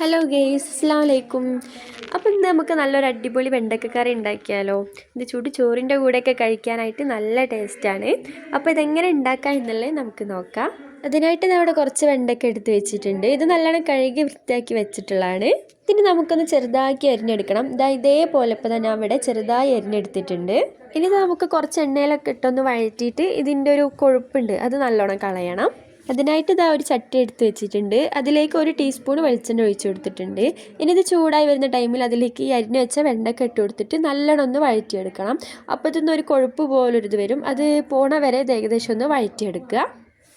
Hello guys അസ്സാം വലൈക്കും അപ്പോൾ ഇന്ന് നമുക്ക് നല്ലൊരു അടിപൊളി വെണ്ടക്കക്കറി ഉണ്ടാക്കിയാലോ? ഇത് ചൂട് ചോറിന്റെ കൂടെയൊക്കെ കഴിക്കാനായിട്ട് നല്ല ടേസ്റ്റാണ് അപ്പോൾ ഇതെങ്ങനെ ഉണ്ടാക്കാം എന്നുള്ളത് നമുക്ക് നോക്കാം. അതിനായിട്ട് ഞാൻ അവിടെ കുറച്ച് വെണ്ടയ്ക്ക എടുത്ത് വെച്ചിട്ടുണ്ട്. ഇത് നല്ലോണം കഴുകി വൃത്തിയാക്കി വെച്ചിട്ടുള്ളതാണ്. ഇനി നമുക്കൊന്ന് ചെറുതാക്കി അരിഞ്ഞെടുക്കണം. ഇതാ ഇതേപോലെ ഇപ്പോൾ ഞാൻ ഇവിടെ ചെറുതായി അരിഞ്ഞെടുത്തിട്ടുണ്ട്. ഇനി നമുക്ക് കുറച്ച് എണ്ണയിലൊക്കെ ഇട്ടൊന്ന് വഴറ്റിയിട്ട് ഇതിന്റെ ഒരു കൊഴുപ്പുണ്ട്. അത് നല്ലോണം കളയണം. അതിനായിട്ട് ഇതാ ഒരു ചട്ടി എടുത്ത് വെച്ചിട്ടുണ്ട്. അതിലേക്ക് ഒരു ടീസ്പൂൺ വെളിച്ചെണ്ണ ഒഴിച്ചു കൊടുത്തിട്ടുണ്ട്. ഇനി ഇത് ചൂടായി വരുന്ന ടൈമിൽ അതിലേക്ക് ഈ അരിഞ്ഞ് വെച്ച വെണ്ടക്ക ഇട്ട് കൊടുത്തിട്ട് നല്ലോണം ഒന്ന് വഴറ്റിയെടുക്കണം. അപ്പോൾ ഇതൊന്നും ഒരു കൊഴുപ്പ് പോലൊരിത് വരും. അത് പോണ വരെ ഇത് ഏകദേശം ഒന്ന് വഴറ്റിയെടുക്കുക.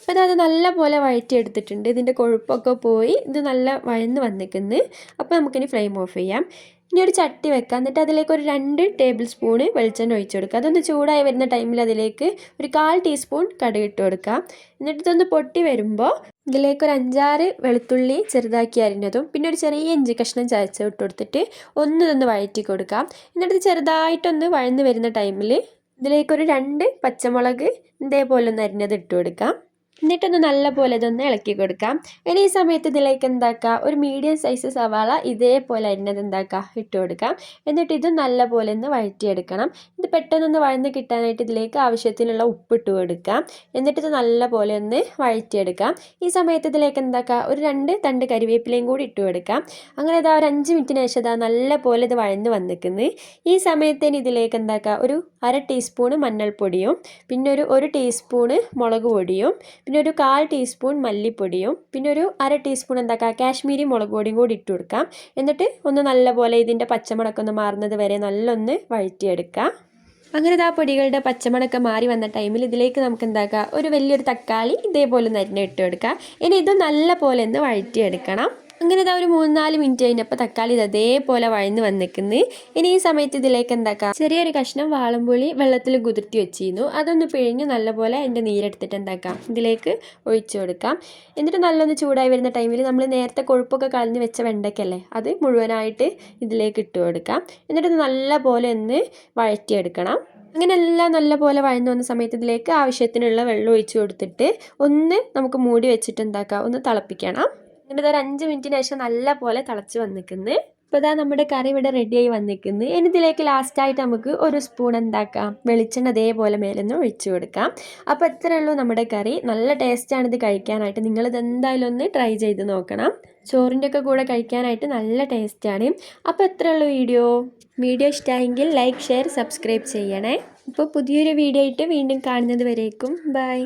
അപ്പോൾ അത് നല്ല പോലെ വഴറ്റിയെടുത്തിട്ടുണ്ട്. ഇതിന്റെ കൊഴുപ്പൊക്കെ പോയി ഇത് നല്ല വഴന്ന് വന്നിക്കുന്നു അപ്പോൾ നമുക്കിനി ഫ്ലെയിം ഓഫ് ചെയ്യാം. ഇനി ഒരു ചട്ടി വെക്കാം. എന്നിട്ട് അതിലേക്ക് ഒരു രണ്ട് ടേബിൾ സ്പൂണ് വെളിച്ചെണ്ണ ഒഴിച്ചു കൊടുക്കുക. അതൊന്ന് ചൂടായി വരുന്ന ടൈമിൽ അതിലേക്ക് ഒരു കാൽ ടീസ്പൂൺ കടുക് ഇട്ട് കൊടുക്കാം എന്നിട്ട് ഇതൊന്ന് പൊട്ടി വരുമ്പോൾ ഇതിലേക്ക് ഒരു അഞ്ചാറ് വെളുത്തുള്ളി ചെറുതാക്കി അരിഞ്ഞതും പിന്നെ ഒരു ചെറിയ ഇഞ്ചി കഷ്ണം ചതച്ച് ഇട്ട് കൊടുത്തിട്ട് ഒന്ന് ഇതൊന്ന് വഴറ്റി കൊടുക്കാം എന്നിട്ട് ചെറുതായിട്ടൊന്ന് വഴന്ന് വരുന്ന ടൈമിൽ ഇതിലേക്കൊരു രണ്ട് പച്ചമുളക് ഇതേപോലെ ഒന്ന് അരിഞ്ഞത് ഇട്ട് കൊടുക്കാം എന്നിട്ടൊന്ന് നല്ല പോലെ ഇതൊന്ന് ഇളക്കി കൊടുക്കാം. ഇനി ഈ സമയത്ത് ഇതിലേക്ക് എന്താക്കുക ഒരു മീഡിയം സൈസ് സവാള ഇതേപോലെ അരിഞ്ഞത് എന്താക്കുക ഇട്ട് കൊടുക്കാം. എന്നിട്ട് ഇത് നല്ല പോലെ ഒന്ന് വഴറ്റിയെടുക്കണം. ഇത് പെട്ടെന്നൊന്ന് വഴന്ന് കിട്ടാനായിട്ട് ഇതിലേക്ക് ആവശ്യത്തിനുള്ള ഉപ്പ് ഇട്ട് കൊടുക്കാം. എന്നിട്ട് ഇത് നല്ല പോലെ ഒന്ന് വഴറ്റിയെടുക്കാം. ഈ സമയത്ത് ഇതിലേക്ക് എന്താക്കുക ഒരു രണ്ട് തണ്ട് കരിവേപ്പിലയും കൂടി ഇട്ട് കൊടുക്കാം. അങ്ങനെ ഇതാ ഒരു അഞ്ച് മിനിറ്റിന് ശേഷം ഇതാ നല്ല പോലെ ഇത് വഴന്ന് വന്നിക്കുന്നത് ഈ സമയത്തിന് ഇതിലേക്ക് എന്താക്കുക ഒരു അര ടീസ്പൂണ് മഞ്ഞൾപ്പൊടിയും പിന്നെ ഒരു ഒരു ടീസ്പൂണ് മുളക് പൊടിയും പിന്നെ ഒരു കാൽ ടീസ്പൂൺ മല്ലിപ്പൊടിയും പിന്നെ ഒരു അര ടീസ്പൂൺ എന്താക്കുക കാശ്മീരി മുളക് പൊടിയും കൂടി ഇട്ട് കൊടുക്കാം. എന്നിട്ട് ഒന്ന് നല്ലപോലെ ഇതിന്റെ പച്ചമുളക്കൊന്ന് മാറുന്നത് വരെ നല്ലൊന്ന് വഴറ്റിയെടുക്കാം. അങ്ങനെ ആ പൊടികളുടെ പച്ചമണൊക്കെ മാറി വന്ന ടൈമിൽ ഇതിലേക്ക് നമുക്ക് എന്താക്കുക ഒരു വലിയൊരു തക്കാളി ഇതേപോലെ നരിഞ്ഞ് ഇട്ട് കൊടുക്കാം. ഇനി ഇത് നല്ല പോലെ ഒന്ന് വഴറ്റിയെടുക്കണം. അങ്ങനെ ഒരു മൂന്നാൽ മിനിറ്റ് കഴിഞ്ഞപ്പോൾ തക്കാളി ഇത് അതേപോലെ വഴന്ന് വന്നിക്കുന്നു. ഇനി ഈ സമയത്ത് ഇതിലേക്ക് എന്താക്കാം? ചെറിയൊരു കഷ്ണം വാളംപുളി വെള്ളത്തിൽ കുതിർത്തി വെച്ചിരുന്നു. അതൊന്ന് പിഴിഞ്ഞ് നല്ലപോലെ അതിന്റെ നീരെടുത്തിട്ട് എന്താക്കാം? ഇതിലേക്ക് ഒഴിച്ചു കൊടുക്കാം. എന്നിട്ട് നല്ലൊന്ന് ചൂടായി വരുന്ന ടൈമിൽ നമ്മൾ നേരത്തെ കൊഴുപ്പൊക്കെ കളഞ്ഞ് വെച്ച വെണ്ടയ്ക്കല്ലേ അത് മുഴുവനായിട്ട് ഇതിലേക്ക് ഇട്ട് കൊടുക്കാം. എന്നിട്ട് നല്ലപോലെ ഒന്ന് വഴറ്റിയെടുക്കണം. അങ്ങനെ എല്ലാം നല്ലപോലെ വഴന്നു വന്ന സമയത്ത് ഇതിലേക്ക് ആവശ്യത്തിനുള്ള വെള്ളം ഒഴിച്ചു കൊടുത്തിട്ട് ഒന്ന് നമുക്ക് മൂടി വെച്ചിട്ട് എന്താക്കാം? ഒന്ന് തിളപ്പിക്കണം. എന്നിട്ട് ഒരു അഞ്ച് മിനിറ്റിന് ശേഷം നല്ല പോലെ തിളച്ച് വന്നിക്കുന്നു. ഇപ്പൊ ഇതാ നമ്മുടെ കറി ഇവിടെ റെഡിയായി വന്നിരിക്കുന്നു ഇനി ഇതിലേക്ക് ലാസ്റ്റ് ആയിട്ട് നമുക്ക് ഒരു സ്പൂൺ എന്താക്കാം? വെളിച്ചെണ്ണ അതേപോലെ മേലൊന്ന് ഒഴിച്ചു കൊടുക്കാം. അപ്പോൾ ഇത്രയേ ഉള്ളൂ നമ്മുടെ കറി. നല്ല ടേസ്റ്റാണ് ഇത് കഴിക്കാനായിട്ട്. നിങ്ങളിത് എന്തായാലും ഒന്ന് ട്രൈ ചെയ്ത് നോക്കണം. ചോറിന്റെ ഒക്കെ കൂടെ കഴിക്കാനായിട്ട് നല്ല ടേസ്റ്റാണ് അപ്പോൾ എത്രയേ ഉള്ളൂ വീഡിയോ. വീഡിയോ ഇഷ്ടമായെങ്കിൽ ലൈക്ക് ഷെയർ സബ്സ്ക്രൈബ് ചെയ്യണേ. ഇപ്പോൾ പുതിയൊരു വീഡിയോ ആയിട്ട് വീണ്ടും കാണുന്നത് വരേക്കും. ബൈ